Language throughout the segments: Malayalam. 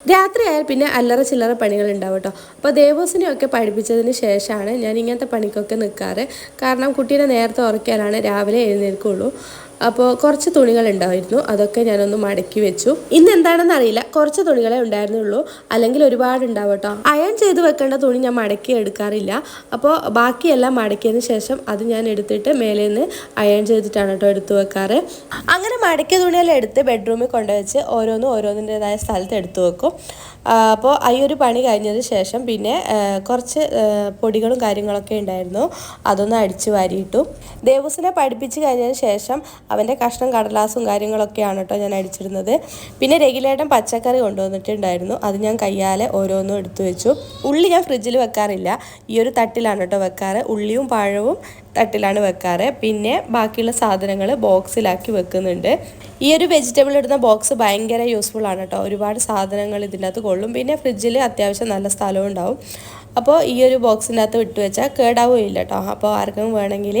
രാത്രി ആയാൽ പിന്നെ അല്ലറ ചില്ലറ പണികൾ ഉണ്ടാവും കേട്ടോ. അപ്പോൾ ദേവോസിനെയൊക്കെ പഠിപ്പിച്ചതിന് ശേഷമാണ് ഞാൻ ഇങ്ങനത്തെ പണിക്കൊക്കെ നിൽക്കാറ് കാരണം കുട്ടീനെ നേരത്തെ ഉറക്കിയാലാണ് രാവിലെ എഴുന്നേൽക്കുള്ളൂ. അപ്പോൾ കുറച്ച് തുണികൾ ഉണ്ടായിരുന്നു അതൊക്കെ ഞാനൊന്ന് മടക്കി വെച്ചു. ഇന്ന് എന്താണെന്ന് അറിയില്ല. കുറച്ച് തുണികളെ ഉണ്ടായിരുന്നുള്ളൂ. അല്ലെങ്കിൽ ഒരുപാട് ഉണ്ടാവും കേട്ടോ. അയൺ ചെയ്ത് വെക്കേണ്ട തുണി ഞാൻ മടക്കി എടുക്കാറില്ല. അപ്പോൾ ബാക്കിയെല്ലാം മടക്കിയതിന് ശേഷം അത് ഞാൻ എടുത്തിട്ട് മേലെ നിന്ന് അയൺ ചെയ്തിട്ടാണ് കേട്ടോ എടുത്തു വെക്കാറ്. അങ്ങനെ മടക്കിയ തുണിയെല്ലാം എടുത്ത് ബെഡ്റൂമിൽ കൊണ്ടുവച്ച് ഓരോന്നും ഓരോന്നിന്റെതായ സ്ഥലത്ത് എടുത്തു വെക്കും. അപ്പോൾ ഈ ഒരു പണി കഴിഞ്ഞതിന് ശേഷം പിന്നെ കുറച്ച് പൊടികളും കാര്യങ്ങളൊക്കെ ഉണ്ടായിരുന്നു. അതൊന്ന് അടിച്ചു വാരിയിട്ടു. ദേവസിനെ പഠിപ്പിച്ച് കഴിഞ്ഞതിന് ശേഷം അവന്റെ കഷ്ണം കടലാസും കാര്യങ്ങളൊക്കെയാണ് കേട്ടോ ഞാൻ അടിച്ചിരുന്നത്. പിന്നെ രഗിലേട്ടൻ പച്ചക്കറി കൊണ്ടുവന്നിട്ടുണ്ടായിരുന്നു. അത് ഞാൻ കയ്യാലെ ഓരോന്നും എടുത്തു വെച്ചു. ഉള്ളി ഞാൻ ഫ്രിഡ്ജിൽ വെക്കാറില്ല. ഈ ഒരു തട്ടിലാണ് കേട്ടോ വെക്കാറ്. ഉള്ളിയും പഴവും തട്ടിലാണ് വെക്കാറ്. പിന്നെ ബാക്കിയുള്ള സാധനങ്ങൾ ബോക്സിലാക്കി വെക്കുന്നുണ്ട്. ഈ ഒരു വെജിറ്റബിൾ ഇടുന്ന ബോക്സ് ഭയങ്കര യൂസ്ഫുൾ ആണ് കേട്ടോ. ഒരുപാട് സാധനങ്ങൾ ഇതിന്റെ അകത്ത് കൊള്ളും. പിന്നെ ഫ്രിഡ്ജിൽ അത്യാവശ്യം നല്ല സ്ഥലവും ഉണ്ടാവും. അപ്പോൾ ഈ ഒരു ബോക്സിന്റെ അകത്ത് വിട്ട് വെച്ചാൽ കേടാവുകയില്ല കേട്ടോ. അപ്പോൾ ആർക്കും വേണമെങ്കിൽ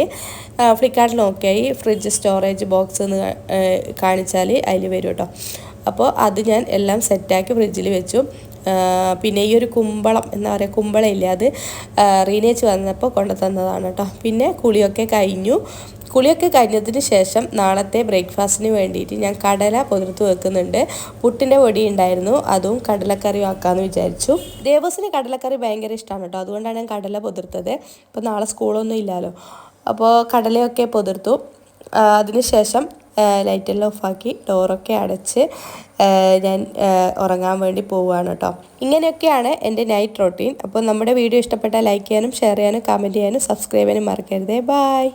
ഫ്ലിപ്കാർട്ടിൽ നോക്കിയാൽ ഈ ഫ്രിഡ്ജ് സ്റ്റോറേജ് ബോക്സ് എന്ന് കാണിച്ചാൽ അതിൽ വരും കേട്ടോ അപ്പോൾ അത് ഞാൻ എല്ലാം സെറ്റാക്കി ഫ്രിഡ്ജിൽ വെച്ചു. പിന്നെ ഈ ഒരു കുമ്പളം എന്താ പറയുക കുമ്പളം ഇല്ല അത് റീനേച്ച് വന്നപ്പോൾ കൊണ്ടു തന്നതാണ് കേട്ടോ പിന്നെ കുളിയൊക്കെ കഴിഞ്ഞു. കുളിയൊക്കെ കഴിഞ്ഞതിന് ശേഷം നാളത്തെ ബ്രേക്ക്ഫാസ്റ്റിന് വേണ്ടിയിട്ട് ഞാൻ കടല പുതിർത്ത് വെക്കുന്നുണ്ട്. പുട്ടിന്റെ പൊടി ഉണ്ടായിരുന്നു. അതും കടലക്കറി ആക്കാമെന്ന് വിചാരിച്ചു. ദേവസിന് കടലക്കറി ഭയങ്കര ഇഷ്ടമാണ് കേട്ടോ അതുകൊണ്ടാണ് ഞാൻ കടല പുതിർത്തത്. ഇപ്പോൾ നാളെ സ്കൂളൊന്നും ഇല്ലല്ലോ. അപ്പോൾ കടലയൊക്കെ പുതിർത്തു. അതിനുശേഷം ലൈറ്റെല്ലാം ഓഫാക്കി ഡോറൊക്കെ അടച്ച് ഞാൻ ഉറങ്ങാൻ വേണ്ടി പോവുകയാണ് കേട്ടോ. ഇങ്ങനെയൊക്കെയാണ് എന്റെ നൈറ്റ് റൊട്ടീൻ അപ്പോൾ നമ്മുടെ വീഡിയോ ഇഷ്ടപ്പെട്ടാൽ ലൈക്ക് ചെയ്യാനും ഷെയർ ചെയ്യാനും കമന്റ് ചെയ്യാനും സബ്സ്ക്രൈബ് ചെയ്യാനും മറക്കരുതേ. ബായ്